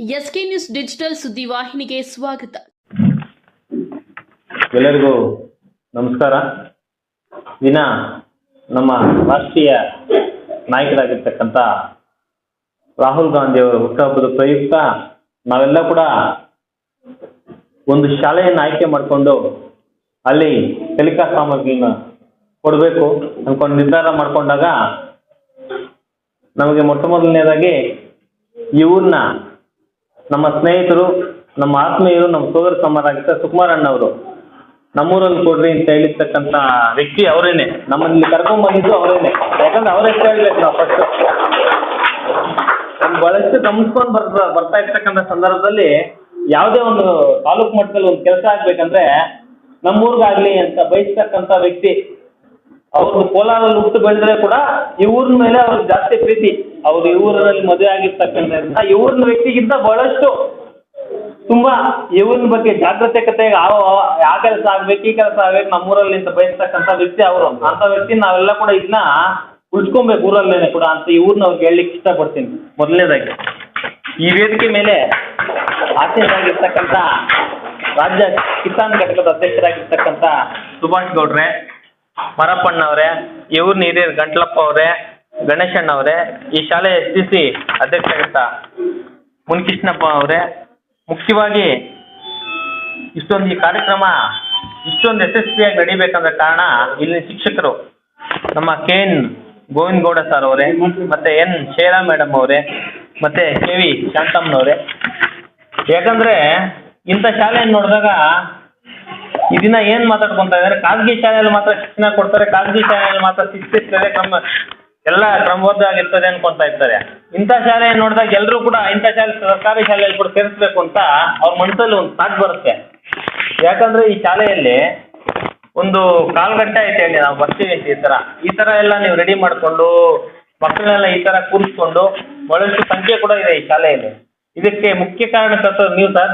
SK news digital ಸುದ್ದಿವಾಹಿನಿಗೆ ಸ್ವಾಗತ. ಎಲ್ಲರಿಗೂ ನಮಸ್ಕಾರ. ದಿನ ನಮ್ಮ ರಾಷ್ಟ್ರೀಯ ನಾಯಕರಾಗಿರ್ತಕ್ಕಂಥ ರಾಹುಲ್ ಗಾಂಧಿಯವರ ಹುಟ್ಟುಹಬ್ಬದ ಪ್ರಯುಕ್ತ ನಾವೆಲ್ಲ ಕೂಡ ಒಂದು ಶಾಲೆಯನ್ನು ಆಯ್ಕೆ ಮಾಡಿಕೊಂಡು ಅಲ್ಲಿ ಕಲಿಕಾ ಸಾಮಗ್ರಿನ ಕೊಡಬೇಕು ಅನ್ಕೊಂಡು ನಿರ್ಧಾರ ಮಾಡಿಕೊಂಡಾಗ ನಮಗೆ ಮೊಟ್ಟ ಮೊದಲನೇದಾಗಿ ಈ ಊರನ್ನ ನಮ್ಮ ಸ್ನೇಹಿತರು, ನಮ್ಮ ಆತ್ಮೀಯರು, ನಮ್ಮ ಸೋದರ ಸಮಾರಾಗಿದ್ದ ಸುಕುಮಾರ್ ಅಣ್ಣವರು. ನಮ್ಮೂರಲ್ಲಿ ಕೊಡ್ರಿ ಅಂತ ಹೇಳಿರ್ತಕ್ಕಂಥ ವ್ಯಕ್ತಿ ಅವರೇನೆ. ನಮ್ಮಲ್ಲಿ ಕರ್ಕೊಂಡ್ ಬಂದಿದ್ದು ಅವರೇನೆ. ಯಾಕಂದ್ರೆ ಅವ್ರ ಹೆಸರು ಹೇಳ್ಬೇಕು ನಾವು ಫಸ್ಟ್ ಬಹಳಷ್ಟು ಗಮನಿಸ್ಕೊಂಡು ಬರ್ತಾ ಬರ್ತಾ ಇರ್ತಕ್ಕಂಥ ಸಂದರ್ಭದಲ್ಲಿ ಯಾವುದೇ ಒಂದು ತಾಲೂಕು ಮಟ್ಟದಲ್ಲಿ ಒಂದು ಕೆಲಸ ಆಗ್ಬೇಕಂದ್ರೆ ನಮ್ಮೂರ್ಗಾಗ್ಲಿ ಅಂತ ಬಯಸ್ತಕ್ಕಂಥ ವ್ಯಕ್ತಿ ಅವ್ರದ್ದು ಕೋಲಾರಲ್ಲಿ ಹುಟ್ಟು ಬೆಳೆದ್ರೆ ಕೂಡ ಈ ಊರಿನ ಮೇಲೆ ಅವ್ರಿಗೆ ಜಾಸ್ತಿ ಪ್ರೀತಿ. ಅವ್ರು ಇವರಲ್ಲಿ ಮದುವೆ ಆಗಿರ್ತಕ್ಕಂಥ ಇವ್ರನ್ನ ವ್ಯಕ್ತಿಗಿಂತ ಬಹಳಷ್ಟು ತುಂಬಾ ಇವ್ರನ್ನ ಬಗ್ಗೆ ಬಗ್ಗೆ ಕತೆ ಯಾವ ಆ ಕೆಲಸ ಆಗ್ಬೇಕು, ಈ ಕೆಲಸ ಆಗ್ಬೇಕು ನಮ್ಮೂರಲ್ಲಿ ಅಂತ ಬಯಸ್ತಕ್ಕಂಥ ವ್ಯಕ್ತಿ ಅವರು. ಅಂತ ವ್ಯಕ್ತಿ ನಾವೆಲ್ಲ ಕೂಡ ಇದನ್ನ ಉಳ್ಸ್ಕೊಬೇಕು ಊರಲ್ಲೇನೆ ಕೂಡ ಅಂತ ಇವ್ರನ್ನ ಅವ್ರಿಗೆ ಹೇಳಲಿಕ್ಕೆ ಇಷ್ಟಪಡ್ತೀನಿ. ಮೊದಲನೇದಾಗಿ, ಈ ವೇದಿಕೆ ಮೇಲೆ ಆಸೀನರಾಗಿರ್ತಕ್ಕಂಥ ರಾಜ್ಯ ಕಿಸಾನ್ ಘಟಕದ ಅಧ್ಯಕ್ಷರಾಗಿರ್ತಕ್ಕಂಥ ಸುಭಾಷ್ ಗೌಡ್ರೆ ಮರಪ್ಪಣ್ಣವರೇ ಇವ್ರನ್ನ ಹಿರಿಯರು ಗಂಟ್ಲಪ್ಪ ಅವರೇ ಗಣೇಶಣ್ಣ ಅವರೇ, ಈ ಶಾಲೆ ಎಸ್ ಡಿ ಸಿ ಅಧ್ಯಕ್ಷರಾಗಿರ್ತ ಮುನ್ಕೃಷ್ಣಪ್ಪ ಅವರೇ. ಮುಖ್ಯವಾಗಿ ಇಷ್ಟೊಂದು ಈ ಕಾರ್ಯಕ್ರಮ ಇಷ್ಟೊಂದು ಯಶಸ್ವಿಯಾಗಿ ನಡಿಬೇಕಂದ್ರೆ ಕಾರಣ ಇಲ್ಲಿ ಶಿಕ್ಷಕರು ನಮ್ಮ K N Govinda Gowda sir ಅವರೇ, ಮತ್ತೆ ಎನ್ ಶೇರಾ ಮೇಡಮ್ ಅವರೇ, ಮತ್ತೆ ಕೆ ವಿ ಶಾಂತಮ್ಮನವರೇ. ಯಾಕಂದ್ರೆ ಇಂಥ ಶಾಲೆಯನ್ನು ನೋಡಿದಾಗ ಇದನ್ನ ಏನ್ ಮಾತಾಡ್ಕೊಂತ ಇದಾರೆ ಖಾಸಗಿ ಶಾಲೆಯಲ್ಲಿ ಮಾತ್ರ ಶಿಕ್ಷಣ ಕೊಡ್ತಾರೆ, ಖಾಸಗಿ ಶಾಲೆಯಲ್ಲಿ ಮಾತ್ರ ಶಿಕ್ಷಿಸ್ತಾರೆ ಕ್ರಮ ಎಲ್ಲ ಕ್ರಮಬದ್ಧವಾಗಿರ್ತದೆ ಅನ್ಕೊಂತ ಇರ್ತಾರೆ ಇಂಥ ಶಾಲೆ ನೋಡಿದಾಗ ಎಲ್ಲರೂ ಕೂಡ ಇಂಥ ಶಾಲೆ ಸರ್ಕಾರಿ ಶಾಲೆಯಲ್ಲಿ ಕೂಡ ಸೇರಿಸ್ಬೇಕು ಅಂತ ಅವ್ರ ಮನಸ್ಸಲ್ಲಿ ಒಂದು ಸಾಕ್ ಬರುತ್ತೆ. ಯಾಕಂದ್ರೆ ಈ ಶಾಲೆಯಲ್ಲಿ ಒಂದು ಕಾಲ್ ಗಂಟೆ ಐತೆ ಹೇಳಿ ನಾವು ಬರ್ತೀವಿ ಈ ತರ ಈ ತರ ಎಲ್ಲ ನೀವು ರೆಡಿ ಮಾಡ್ಕೊಂಡು, ಮಕ್ಕಳನ್ನೆಲ್ಲ ಈ ತರ ಕೂರಿಸ್ಕೊಂಡು, ಬಹಳಷ್ಟು ಸಂಖ್ಯೆ ಕೂಡ ಇದೆ ಈ ಶಾಲೆಯಲ್ಲಿ. ಇದಕ್ಕೆ ಮುಖ್ಯ ಕಾರಣಕರ್ತರು ನೀವು ಸರ್?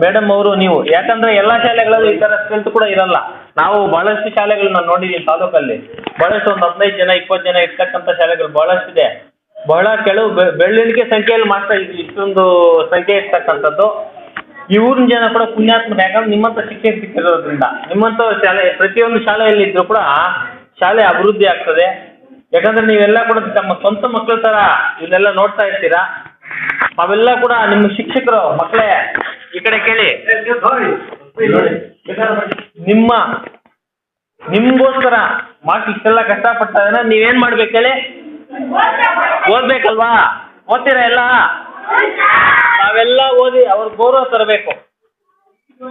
ಮೇಡಮ್ ಅವರು ನೀವು, ಯಾಕಂದ್ರೆ ಎಲ್ಲ ಶಾಲೆಗಳಲ್ಲೂ ಈ ಥರ ಸ್ಟ್ರೆಂತ್ ಕೂಡ ಇರಲ್ಲ. ನಾವು ಬಹಳಷ್ಟು ಶಾಲೆಗಳನ್ನ ನೋಡಿದ್ದೀವಿ ತಾಲೂಕಲ್ಲಿ. ಬಹಳಷ್ಟು ಒಂದು ಹದಿನೈದು ಜನ, ಇಪ್ಪತ್ತು ಜನ ಇರ್ತಕ್ಕಂಥ ಶಾಲೆಗಳು ಬಹಳಷ್ಟಿದೆ ಬಹಳ ಕೆಲವು ಬೆ- ಬೆರಳೆಣಿಕೆ ಸಂಖ್ಯೆಯಲ್ಲಿ ಮಾತ್ರ ಇಷ್ಟೊಂದು ಸಂಖ್ಯೆ ಇರ್ತಕ್ಕಂಥದ್ದು. ಇವ್ರನ್ನ ಜನ ಕೂಡ ಪುಣ್ಯಾತ್ಮರು, ಯಾಕಂದ್ರೆ ನಿಮ್ಮಂಥ ಶಿಕ್ಷೆ ಸಿಕ್ಕಿರೋದ್ರಿಂದ. ನಿಮ್ಮಂಥ ಶಾಲೆ, ಪ್ರತಿಯೊಂದು ಶಾಲೆಯಲ್ಲಿ ಇದ್ರು ಕೂಡ ಶಾಲೆ ಅಭಿವೃದ್ಧಿ ಆಗ್ತದೆ. ಯಾಕಂದ್ರೆ ನೀವೆಲ್ಲ ಕೂಡ ತಮ್ಮ ಸ್ವಂತ ಮಕ್ಕಳ ಥರ ಇವನ್ನೆಲ್ಲ ನೋಡ್ತಾ ಇರ್ತೀರಾ? ಅವೆಲ್ಲ ಕೂಡ ನಿಮ್ಮ ಶಿಕ್ಷಕರು, ಮಕ್ಕಳೇ ಈ ಕಡೆ ಕೇಳಿ. ನಿಮ್ಮ, ನಿಮ್ಗೋಸ್ಕರ ಮಾತು ಇಷ್ಟೆಲ್ಲ ಕಷ್ಟಪಡ್ತಾ ಇದ್ರೆ ನೀವೇನ್ ಮಾಡ್ಬೇಕು ಹೇಳಿ? ಓದ್ಬೇಕಲ್ವಾ? ಓದ್ತೀರಾ ಎಲ್ಲ? ನಾವೆಲ್ಲ ಓದಿ ಅವ್ರ ಗೌರವ ತರಬೇಕು.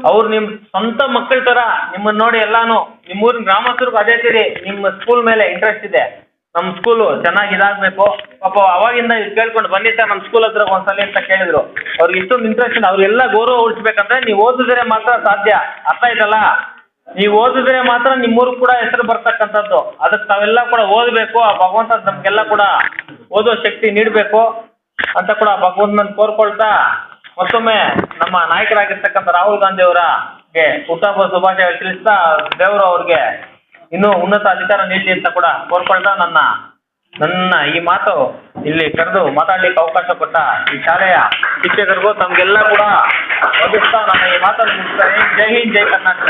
ಅವ್ರು ನಿಮ್ ಸ್ವಂತ ಮಕ್ಕಳ ತರ ನಿಮ್ಮನ್ನ ನೋಡಿ ಎಲ್ಲಾನು. ನಿಮ್ಮೂರಿನ ಗ್ರಾಮಸ್ಥರಿಗೂ ಅದೇ ತಿರಿ ನಿಮ್ಮ ಸ್ಕೂಲ್ ಮೇಲೆ ಇಂಟ್ರೆಸ್ಟ್ ಇದೆ. ನಮ್ಮ ಸ್ಕೂಲು ಚೆನ್ನಾಗಿ ಇದಾಗಬೇಕು. ಪಾಪ ಅವಾಗಿಂದ ಇದು ಕೇಳ್ಕೊಂಡು ಬನ್ನಿ ಸರ್ ನಮ್ಮ ಸ್ಕೂಲ್ ಹತ್ರ ಒಂದ್ಸಲ ಅಂತ ಕೇಳಿದ್ರು. ಅವ್ರಿಗೆ ಇಷ್ಟೊಂದು ಇಂಟ್ರೆಸ್ಟ್ ಅವ್ರಿಗೆಲ್ಲ ಗೌರವ ಉಳಿಸ್ಬೇಕಂದ್ರೆ ನೀವು ಓದಿದ್ರೆ ಮಾತ್ರ ಸಾಧ್ಯ. ಅರ್ಥ ಆಯ್ತಲ್ಲ? ನೀವು ಓದಿದ್ರೆ ಮಾತ್ರ ನಿಮ್ಮೂರು ಕೂಡ ಹೆಸರು ಬರ್ತಕ್ಕಂಥದ್ದು. ಅದಕ್ಕೆ ತಾವೆಲ್ಲ ಕೂಡ ಓದಬೇಕು. ಆ ಭಗವಂತ ನಮಗೆಲ್ಲ ಕೂಡ ಓದೋ ಶಕ್ತಿ ನೀಡಬೇಕು ಅಂತ ಕೂಡ ಭಗವಂತನ ಕೋರ್ಕೊಳ್ತಾ ಮತ್ತೊಮ್ಮೆ ನಮ್ಮ ನಾಯಕರಾಗಿರ್ತಕ್ಕಂಥ ರಾಹುಲ್ ಗಾಂಧಿ ಅವರ ಹುಟ್ಟುಹಬ್ಬ ಶುಭಾಶಯ ತಿಳಿಸ್ತಾ ದೇವರು ಅವ್ರಿಗೆ ಇನ್ನೂ ಉನ್ನತ ಅಧಿಕಾರ ನೀಡಿ ಅಂತ ಕೂಡ ಕೋರ್ಕೊಳ್ತಾ ನನ್ನ ನನ್ನ ಈ ಮಾತು ಇಲ್ಲಿ ಕರೆದು ಮಾತಾಡ್ಲಿಕ್ಕೆ ಅವಕಾಶ ಕೊಟ್ಟ ಈ ಶಾಲೆಯ ಶಿಕ್ಷಕರಿಗೂ ತಮಗೆಲ್ಲ ಕೂಡ ಒದಗಿಸ್ತಾ ನನ್ನ ಈ ಮಾತನ್ನು. ಜೈ ಹಿಂದ್, ಜೈ ಕರ್ನಾಟಕ